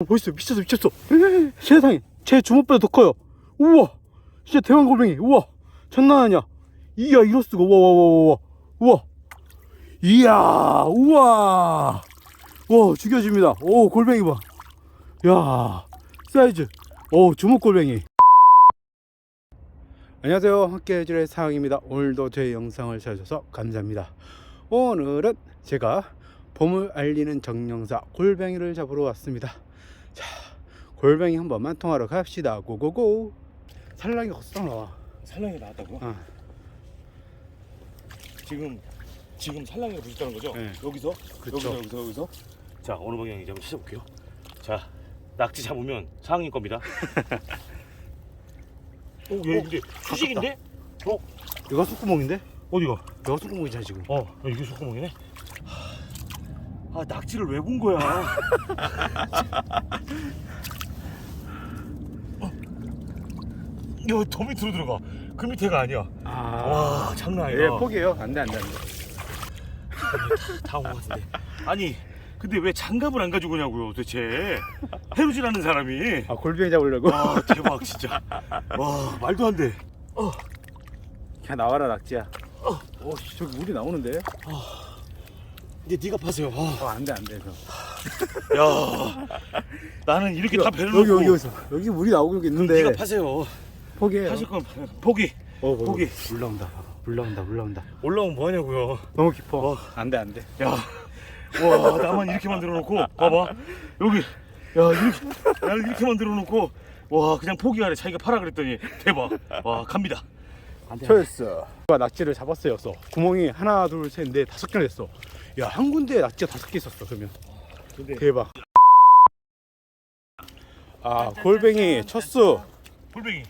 어, 보이세요? 미쳤어, 미쳤어. 세상에, 제 주먹보다 더 커요. 우와, 진짜 대왕 골뱅이. 우와, 장난 아니야. 이야, 이럴 수가. 우와, 우와, 우와, 우와. 이야, 우와. 와, 죽여줍니다. 오, 골뱅이 봐. 야, 사이즈. 오, 주먹 골뱅이. 안녕하세요. 함께 해줄 상황입니다. 오늘도 제 영상을 찾아주셔서 감사합니다. 오늘은 제가 봄을 알리는 정령사 골뱅이를 잡으러 왔습니다. 자, 골뱅이 한 번만 통하러 갑시다. 고고고. 살랑이 나와. 살랑이 나왔다고요? 어. 지금 지금 살랑이가 부셨다는 거죠? 네. 여기서 그쵸. 여기서 여기서 여기서 자 어느 방향인지 한번 찾아볼게요. 자 낙지 잡으면 상인 겁니다. 오, 얘 근데 수직인데? 이거 속구멍인데? 어디가? 이거 속구멍이잖아 지금. 어, 이게 속구멍이네. 아 낙지를 왜 본 거야? 어. 이거 더 밑으로 들어가. 그 밑에가 아니야. 아, 와 장난 아니다. 예, 포기해요. 안 돼 안 돼 안 돼. 다온 것 같은데. 아니, 근데 왜 장갑을 안 가지고 오냐고요, 도대체. 해루질 않는 사람이. 아 골뱅이 잡으려고? 와, 대박, 진짜. 와, 말도 안 돼. 야 나와라 낙지야. 오, 씨, 저기 물이 나오는데? 이제 네가 파세요. 아, 어, 안돼 안돼. 저. 야, 나는 이렇게 다 배를 여기 놓고 여기 여기서 여기 물이 나오고 여기 있는데. 네가 파세요. 포기해요. 파실 건 포기. 어, 포기. 물 나온다. 물 나온다. 물 나온다. 올라오면 뭐 하냐고요. 너무 깊어. 어. 안돼 안돼. 야, 와, 나만 이렇게 만들어 놓고, 봐봐. 여기, 야, 이렇게, 나를 이렇게 만들어 놓고, 와, 그냥 포기하래. 자기가 파라 그랬더니, 대박. 와, 갑니다. 초였어. 누가 낙지를 잡았어요. 써. 구멍이 하나, 둘, 셋, 넷, 다섯 개나 됐어. 야, 한 군데에 낙지가 다섯 개 있었어. 그러면 근데 대박. 아, 골뱅이 첫수. 골뱅이.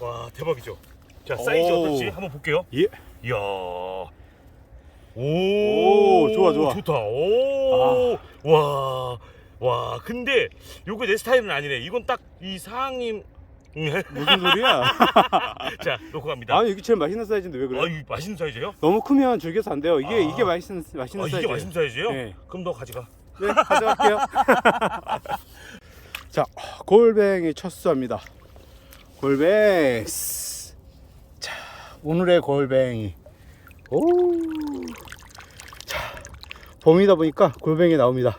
와 대박이죠. 자 사이즈 오. 어떨지 한번 볼게요. 예. 이야. 오, 오, 좋아, 좋아. 좋다. 오. 와. 와. 근데 요거 내 스타일은 아니네. 이건 딱이 상임. 무슨 소리야? 자 놓고 갑니다. 아니, 이게 제일 맛있는 사이즈인데 왜 아, 그래? 이 맛있는 사이즈예요? 너무 크면 즐겨서 안 돼요. 이게 아. 이게 맛있는 맛있는 아, 사이즈. 이게 맛있는 사이즈예요? 네. 그럼 너 가져가. 네, 가져갈게요. 자, 골뱅이 첫 수합니다. 골뱅. 자, 오늘의 골뱅이. 오. 자, 봄이다 보니까 골뱅이 나옵니다.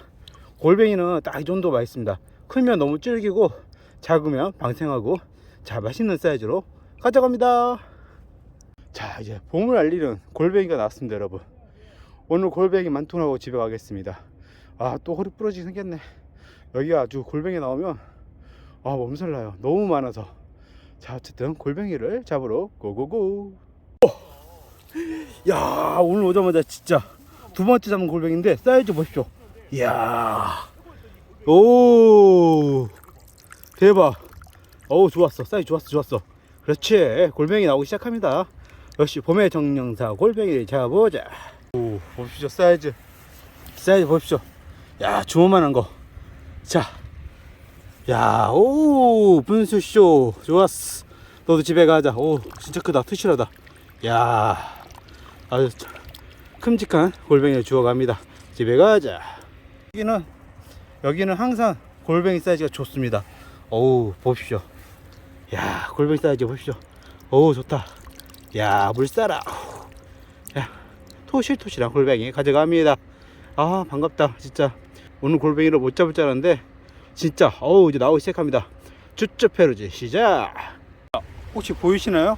골뱅이는 딱 이 정도 맛있습니다. 크면 너무 질기고 작으면 방생하고 자, 맛있는 사이즈로 가져갑니다. 자, 이제 봄을 알리는 골뱅이가 나왔습니다, 여러분. 오늘 골뱅이 만통하고 집에 가겠습니다. 아 또 허리 부러지게 생겼네 여기가 아주 골뱅이 나오면 아 몸살 나요 너무 많아서 자 어쨌든 골뱅이를 잡으러 고고고 어! 야 오늘 오자마자 진짜 두 번째 잡은 골뱅인데 사이즈 보십시오 이야 오 대박 어우 좋았어 사이즈 좋았어 좋았어 그렇지 골뱅이 나오기 시작합니다 역시 봄의 정령사 골뱅이를 잡아보자 오 보십시오 사이즈 사이즈 보십시오 야, 주먹만한 거. 자. 야, 오, 분수쇼. 좋았어. 너도 집에 가자. 오, 진짜 크다. 트실하다. 야, 아주 참 큼직한 골뱅이를 주워갑니다. 집에 가자. 여기는, 여기는 항상 골뱅이 사이즈가 좋습니다. 어우, 보십시오. 야, 골뱅이 사이즈 보십시오. 어우, 좋다. 야, 물살아. 야, 토실토실한 골뱅이 가져갑니다. 아, 반갑다. 진짜. 오늘 골뱅이를 못 잡을 줄 알았는데 진짜 어우 이제 나오기 시작합니다 쭈쭈 페루지 시작 혹시 보이시나요?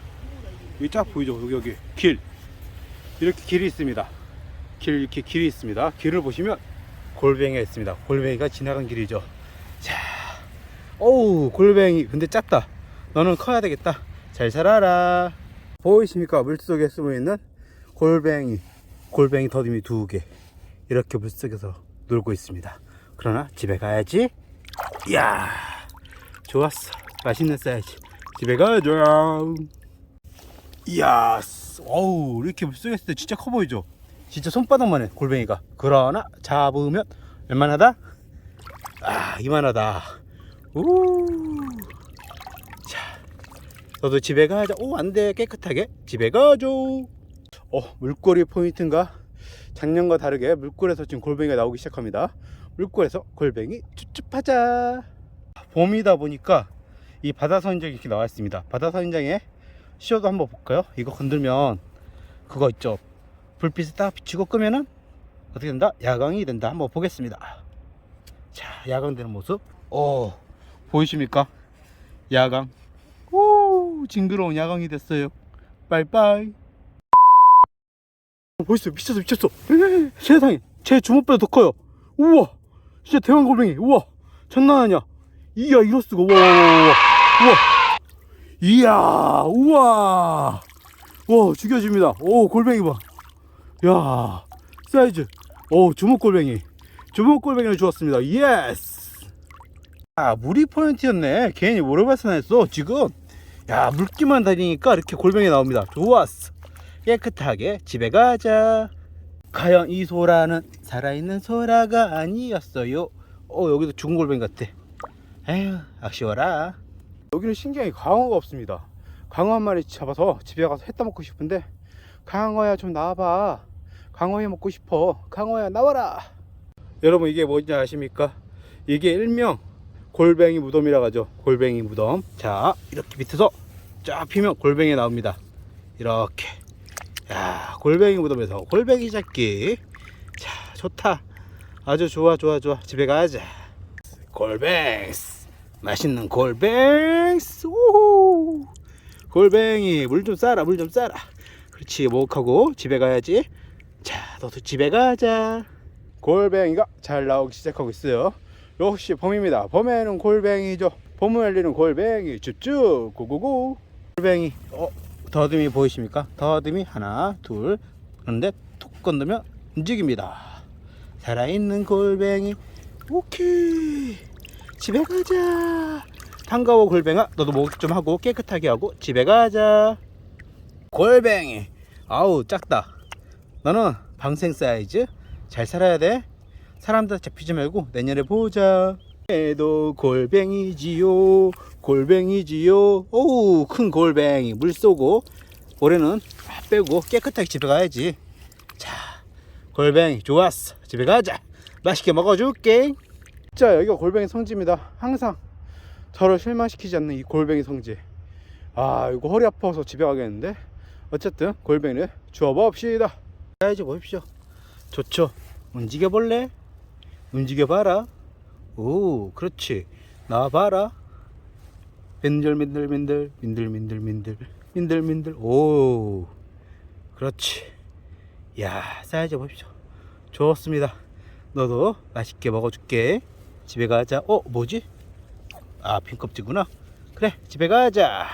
여기 쫙 보이죠 여기 여기 길 이렇게 길이 있습니다 길 이렇게 길이 있습니다 길을 보시면 골뱅이가 있습니다 골뱅이가 지나간 길이죠 자 어우 골뱅이 근데 작다 너는 커야 되겠다 잘 살아라 보이십니까 물속에 숨어있는 골뱅이 골뱅이 더듬이 두 개 이렇게 물속에서 놀고 있습니다. 그러나 집에 가야지. 이야, 좋았어. 맛있는 사이즈. 집에 가자. 이야, 어우, 이렇게 물속에 있을 때 진짜 커 보이죠? 진짜 손바닥만 해, 골뱅이가. 그러나 잡으면 얼마나다? 아, 이만하다. 우. 자, 너도 집에 가자. 오, 안 돼. 깨끗하게. 집에 가죠. 어, 물꼬리 포인트인가? 작년과 다르게 물골에서 지금 골뱅이가 나오기 시작합니다. 물골에서 골뱅이 쭈쭈하자 봄이다 보니까 이 바다 선인장이 이렇게 나와 있습니다 바다 선인장에 시어도 한번 볼까요? 이거 건들면 그거 있죠 불빛이 딱 비치고 끄면은 어떻게 된다? 야광이 된다 한번 보겠습니다 자 야광 되는 모습 오 보이십니까? 야광 오 징그러운 야광이 됐어요. 빠이빠이. 보이세요 미쳤어 미쳤어. 세상에 제 주먹보다 더 커요. 우와 진짜 대왕 골뱅이. 우와 장난 아니야. 이야 이럴 수가. 우와 우와 우와 이야 우와. 와 죽여줍니다. 오 골뱅이 봐 야 사이즈. 오 주먹 골뱅이. 주먹 골뱅이를 주었습니다. 예스 아 물이 포인트였네. 괜히 모래발산 했어 지금. 야 물기만 다니니까 이렇게 골뱅이 나옵니다. 좋았어. 깨끗하게 집에 가자. 과연 이 소라는 살아있는 소라가 아니었어요? 어 여기도 죽은 골뱅이 같아. 에휴 아쉬워라. 여기는 신기하게 강어가 없습니다. 강어 한 마리 잡아서 집에 가서 해 따먹고 싶은데 강어야 좀 나와봐. 강어회 먹고 싶어. 강어야 나와라. 여러분 이게 뭔지 아십니까? 이게 일명 골뱅이 무덤이라 하죠. 골뱅이 무덤. 자 이렇게 밑에서 쫙 피면 골뱅이 나옵니다. 이렇게. 야 골뱅이 무덤에서 골뱅이 잡기. 자 좋다. 아주 좋아 좋아 좋아. 집에 가자. 골뱅스. 맛있는 골뱅스. 오 골뱅이 물 좀 싸라 물 좀 싸라. 그렇지 목하고 집에 가야지. 자 너도 집에 가자. 골뱅이가 잘 나오기 시작하고 있어요 역시 봄입니다. 봄에는 골뱅이죠. 봄을 알리는 골뱅이. 쭈쭈 고고고 골뱅이. 어 더듬이 보이십니까? 더듬이 하나 둘. 그런데 툭 건드면 움직입니다. 살아있는 골뱅이. 오케이. 집에 가자. 반가워 골뱅아. 너도 목욕 좀 하고 깨끗하게 하고 집에 가자. 골뱅이. 아우 작다. 너는 방생 사이즈? 잘 살아야 돼 사람들 잡히지 말고 내년에 보자. 에도 골뱅이지요. 골뱅이지요. 오우 큰 골뱅이 물 쏘고 올해는 다 빼고 깨끗하게 집에 가야지. 자 골뱅이 좋았어. 집에 가자. 맛있게 먹어줄게. 자 여기가 골뱅이 성지입니다. 항상 저를 실망시키지 않는 이 골뱅이 성지. 아 이거 허리 아파서 집에 가겠는데? 어쨌든 골뱅이를 주워 봅시다. 자 이제 보십시오. 좋죠? 움직여 볼래 움직여 봐라. 오 그렇지. 나와봐라. 민들민들민들 민들민들민들 민들민들. 오 그렇지. 야 사이즈 보십시오 좋습니다. 너도 맛있게 먹어줄게. 집에 가자. 어 뭐지? 아 빈 껍질구나. 그래 집에 가자.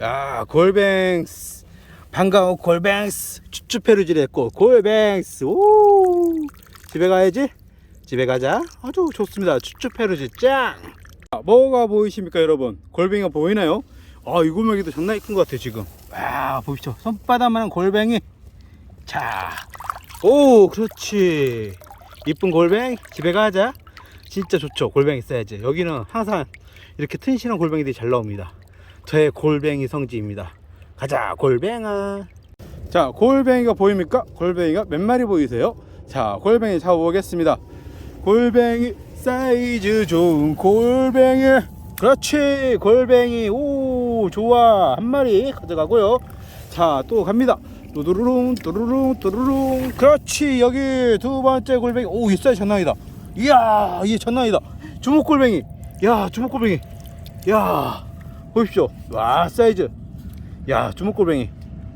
야 골뱅스. 반가워 골뱅스. 쭈쭈페르질 했고 골뱅스. 오 집에 가야지. 집에 가자. 아주 좋습니다. 쭈쭈페르질 짱. 아, 뭐가 보이십니까 여러분? 골뱅이가 보이나요? 아 이 골뱅이도 장난이 큰 것 같아요 지금. 와 보십시오. 손바닥만한 골뱅이. 자 오 그렇지. 이쁜 골뱅이. 집에 가자. 진짜 좋죠. 골뱅이 써야지 여기는 항상 이렇게 튼실한 골뱅이들이 잘 나옵니다. 저의 골뱅이 성지입니다. 가자 골뱅아. 자 골뱅이가 보입니까? 골뱅이가 몇 마리 보이세요 자 골뱅이 잡아보겠습니다. 골뱅이 사이즈 좋은 골뱅이. 그렇지 골뱅이. 오 좋아. 한 마리 가져가고요. 자 또 갑니다. 뚜루룽 뚜루룽 뚜루룽. 그렇지 여기 두 번째 골뱅이. 오 이 사이즈 장난이다. 이야 이게 장난이다. 주먹 골뱅이. 야 주먹 골뱅이. 야 보십시오. 와 사이즈. 야 주먹 골뱅이.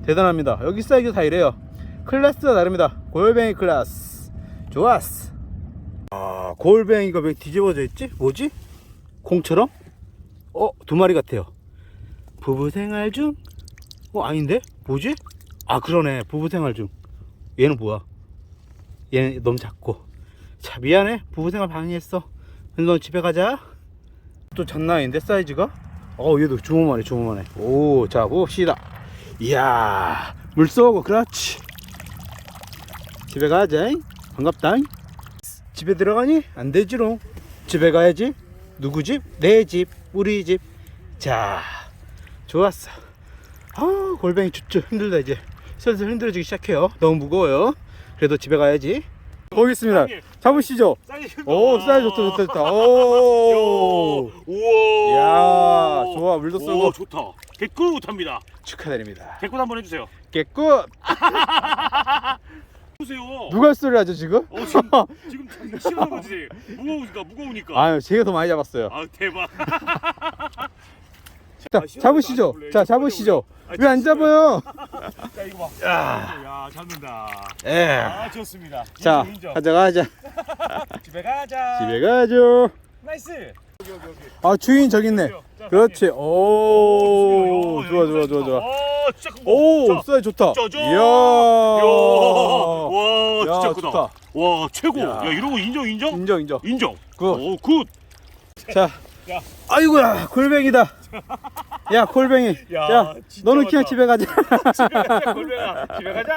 대단합니다. 여기 사이즈 다 이래요 클래스가 다릅니다. 골뱅이 클래스. 좋았어. 아 골뱅이가 왜 뒤집어져 있지? 뭐지? 공처럼? 어 두 마리 같아요. 부부생활 중? 어 아닌데? 뭐지? 아 그러네. 부부생활 중. 얘는 뭐야? 얘는 너무 작고. 자 미안해. 부부생활 방해했어. 너 집에 가자. 또 장난 아닌데 사이즈가? 어 얘도 주먹만해 주먹만해 오자 봅시다. 이야 물 쏘고 그렇지 집에 가자 반갑다 집에 들어가니 안 되지롱 집에 가야지 누구 집? 내 집 우리 집 자 좋았어 아 골뱅이 쭈쭈 힘들다 이제 슬슬 힘들어지기 시작해요 너무 무거워요 그래도 집에 가야지. 사장님, 잡으시죠. 오, 사이즈 좋다, 좋다, 좋다. 오. 우와. 야, 좋아. 물도 오, 쓰고 좋다. 개꿀합니다. 축하드립니다. 개꿀 한번 해주세요. 깨끗. 보세요. 누가 소리 하죠 지금? 어, 지금 지금 싫어하는 거지. 무거우니까 무거우니까. 아유, 제가 더 많이 잡았어요. 아 대박. 자, 싫어하는 잡으시죠. 자, 원래 잡으시죠. 아, 왜안 잡아요? 자 이거 봐. 야. 야 잡는다. 예. 아 좋습니다. 자, 인정, 인정. 가져가자. 집에 가자. 집에 가죠. 나이스. 아, 주인 저기 있네. 자, 그렇지. 어, 오, 야, 좋아, 좋아, 좋아. 좋아. 오, 자, 사이즈 좋다. 이야. 와, 진짜 야, 크다. 와, 최고. 야. 야, 이런 거 인정, 인정? 인정, 인정. 인정. 굿. 오, 굿. 자. 야. 아이고야, 골뱅이다. 야, 골뱅이. 야, 야, 너는 그냥. 집에 가자. 집에 가자, 골뱅아. 집에 가자.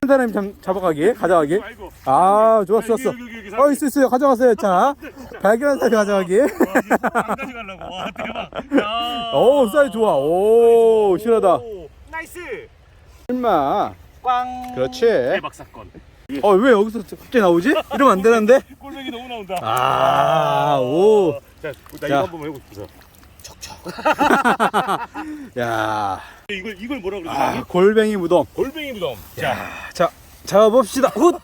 한 사람이 잠, 잡아가기, 가져가기. 아이고. 아, 좋았어, 좋았어. 여기, 여기, 여기, 어, 있어, 있어요. 가져가세요. 자, 발견한 사람이 가져가기. 안 가져가려고. 와, 대박. 야. 오, 사이즈 좋아. 오, 실하다. 오, 나이스. 얼마. 꽝. 그렇지. 대박 사건. 어, 왜 여기서 갑자기 나오지? 이러면 안 되는데? 꼴뱅이 너무 나온다. 아, 오. 자, 나 자. 이거 한번 해보고 싶어서. 야, 이걸 이걸 뭐라 그러지? 아, 골뱅이 무덤. 골뱅이 무덤. 자, 자, 잡아봅시다. 훗!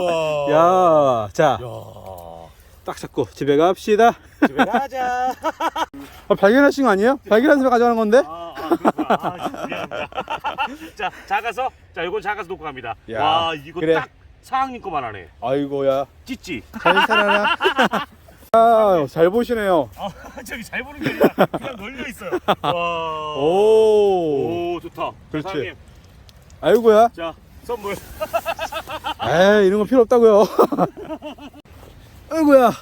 우와. 야, 자, 야. 딱 잡고 집에 갑시다. 집에 가자. 아, 발견하신 거 아니에요? 발견한 사람 가져가는 건데? 아, 아, 그렇구나. 아, 미안합니다. 자, 작아서, 자, 이건 작아서 놓고 갑니다. 야, 와, 이거 그래. 딱 사장님 거만 하네. 아이고야. 찌찌. 잘 살아라. 아, 잘 보시네요. 아, 저기 잘 보는 게 아니라 그냥 널려 있어요. 와. 오. 오, 좋다. 그렇지. 사장님, 아이고야. 자, 선물. 에이, 이런 거 필요 없다고요. 아이고야.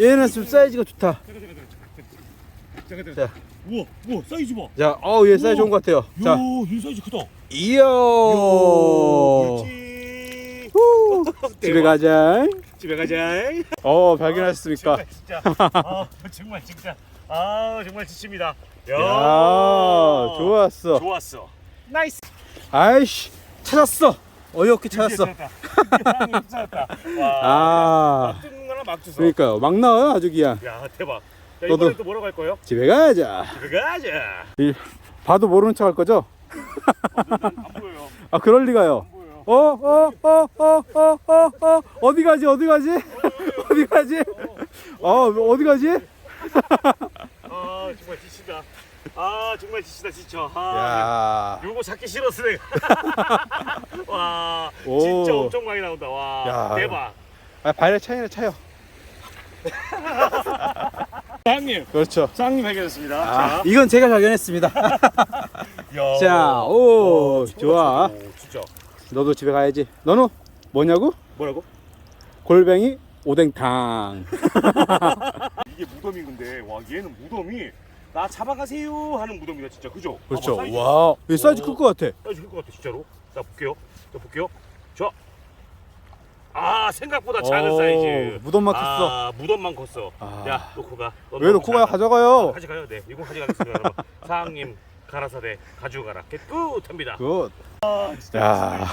얘는 좀 사이즈가 좋다. 잠깐, 잠깐. 자. 우와, 우와, 사이즈 봐. 자, 어우, 얘 사이즈 좋은 것 같아요. 야, 자, 이 사이즈 크다. 이야. 후. 집에. 가자. 집에 가자. 어, 발견하셨습니까? 정말 진짜. 아, 정말 진짜. 아, 정말 지칩니다. 야, 야, 좋았어. 좋았어. 나이스. 아이씨, 찾았어. 어이없게 찾았어. 찾았다. 찾았다. 와. 아, 막 거나 막 주워. 그러니까요. 막 나와요, 아주 그냥. 야, 대박. 자, 너도- 이번에 또 뭐라고 할 거예요? 집에 가자. 가자. 이, 봐도 모르는 척 할 거죠? 안 보여요. 아, 그럴 리가요. 안 보여요. 어, 어, 어, 어, 어, 어, 어, 어디 가지, 어디 가지? 어디 가지? 어, 어디 가지? 아, 정말 지치다. 아, 정말 지치다 지쳐. 아, 야, 요거 잡기 싫었어 내가. 와, 오. 진짜 엄청 많이 나온다. 와, 야. 대박. 아, 발에 차이나 차요. 사장님, 그렇죠. 사장님 발견했습니다. 아, 이건 제가 발견했습니다. 야. 자, 오, 와, 좋아. 오, 진짜. 너도 집에 가야지. 너는 뭐냐고? 뭐라고? 골뱅이 오뎅탕. 이게 무덤인 건데, 와, 얘는 무덤이 나 잡아가세요 하는 무덤이다 진짜, 그죠? 그렇죠. 봐봐, 사이즈. 와, 이 사이즈 클 것 같아. 사이즈 클것 같아 진짜로. 자 볼게요. 자 볼게요. 자. 아 생각보다 작은 오, 사이즈. 무덤만 컸어. 아 무덤만 컸어. 아. 야 놓고 가. 너왜 너무 놓고 가요? 가져가요. 가져가요. 네, 이거 가져가겠습니다. 여러분. 사장님 가라사대 가져가라. 깨끗합니다. 굿. 아, 진짜, 야.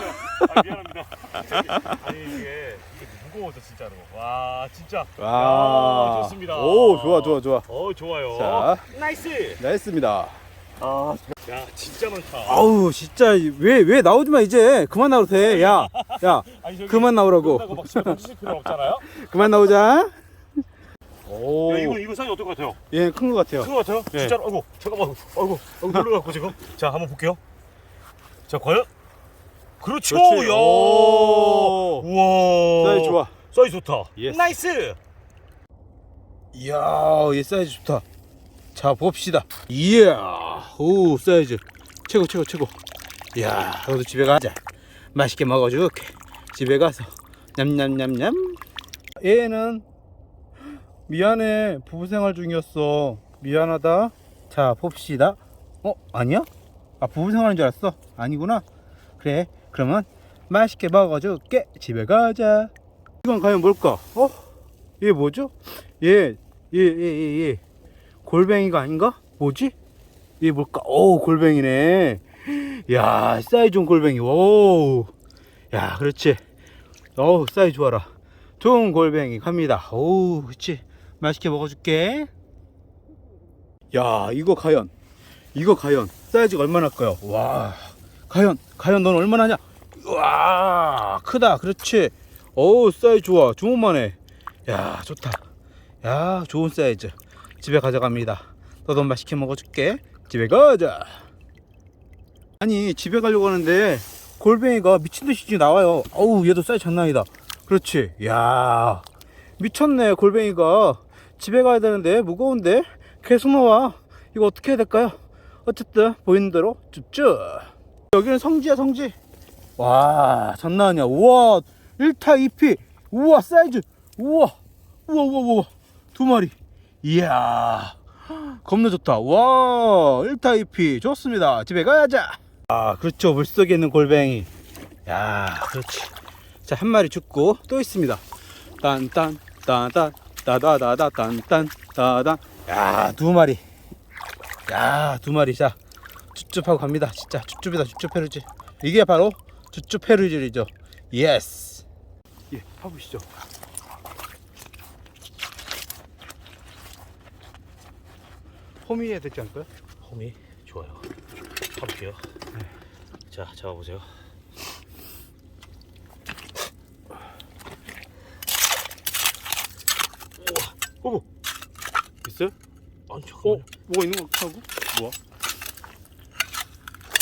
아, 미안합니다. 아니 이게 이게 무거워서 진짜로. 와 진짜. 야, 좋습니다. 오, 좋아, 좋아, 좋아. 어 좋아요. 자. 나이스. 나이스입니다. 아, 야 진짜 많다. 아우, 진짜 왜 왜 나오지 마 이제. 그만 나오도 돼. 야, 야, 아니, 저기 그만 나오라고. 막 필요 없잖아요. 그만 나오자. 오, 야, 이거 이거 사이즈 어떨 것 같아요? 얘큰것 같아요. 큰 것 같아요? 네. 진짜로? 아이고 잠깐만 아이고 아이고 놀러갖고 지금 자 한번 볼게요 자 과연? 그렇죠 그렇지. 야 오. 우와 사이즈 좋아. 사이즈 좋다 예스. 나이스 이야, 얘 사이즈 좋다. 자, 봅시다. 이야, 오, 사이즈. 최고, 최고, 최고. 이야, 너도 집에 가자. 맛있게 먹어줄게. 집에 가서. 냠냠냠냠. 얘는, 미안해. 부부생활 중이었어. 미안하다. 자, 봅시다. 어, 아니야? 아, 부부생활인 줄 알았어. 아니구나. 그래, 그러면 맛있게 먹어줄게. 집에 가자. 이건 과연 뭘까? 어? 얘 뭐죠? 얘, 얘, 얘, 얘, 얘. 골뱅이가 아닌가? 뭐지? 얘 뭘까? 오, 골뱅이네. 야, 사이즈 좋은 골뱅이. 오. 야, 그렇지. 어우 사이즈 좋아라 좋은 골뱅이 갑니다 오우 그치 맛있게 먹어줄게 야 이거 과연 이거 과연 사이즈가 얼마나 할까요 와 과연 과연 넌 얼마나 하냐 와 크다 그렇지 어우 사이즈 좋아 주문만 해 야 좋다 야 좋은 사이즈 집에 가져갑니다. 너도 맛있게 먹어줄게. 집에 가자. 아니 집에 가려고 하는데 골뱅이가 미친듯이 지금 나와요. 어우 얘도 사이즈 장난 아니다. 그렇지? 야 미쳤네 골뱅이가. 집에 가야 되는데 무거운데? 계속 나와. 이거 어떻게 해야 될까요? 어쨌든 보이는 대로 쭉쭉 여기는 성지야 성지. 와 장난 아니야. 우와 1타 2피. 우와 사이즈. 우와 우와 우와 우와. 두 마리 이야 겁나 좋다. 와 1타 2피. 좋습니다. 집에 가자 아 그렇죠. 물속에 있는 골뱅이. 야 그렇지. 자 한 마리 죽고 또 있습니다. 딴딴 딴딴 따다다다 딴딴 따단 야두 마리. 야두 마리. 자 쭈쭈하고 갑니다. 진짜 쭈쭈이다. 쭈쭈 페루지. 이게 바로 쭈쭈 페루질이죠. 예스 예 파보시죠 호미에 되지 않을까요? 홈이 좋아요. 가볼게요. 자, 잡아보세요. 우와, 어머, 있어요? 아니 어? 잠깐만, 뭐가 있는 것 같고? 뭐야?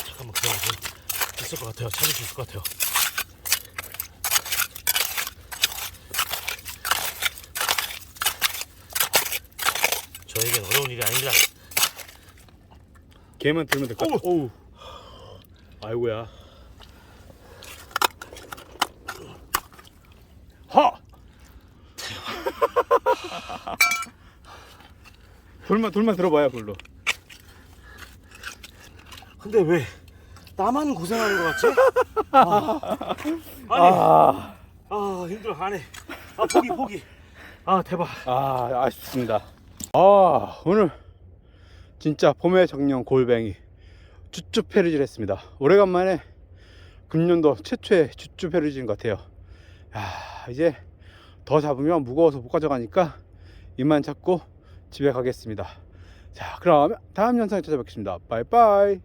잠깐만 기다려보세요. 있을 것 같아요. 찾을 수 있을 것 같아요. 저에겐 어려운 일이 아닙니다. 개만 들면 될것 같아 어우 아이고야 하! 돌만 돌만 들어봐요 그걸로 근데 왜 나만 고생하는 것 같지? 아, 아니, 아, 아 힘들어 안해. 아 포기 포기. 아 대박. 아 아쉽습니다 아 오늘 진짜 봄의 정령 골뱅이 쭈쭈 페르질 했습니다. 오래간만에 금년도 최초의 쭈쭈 페르질인 것 같아요. 야 이제 더 잡으면 무거워서 못 가져가니까 이만 잡고 집에 가겠습니다. 자 그럼 다음 영상에 찾아뵙겠습니다. 빠이빠이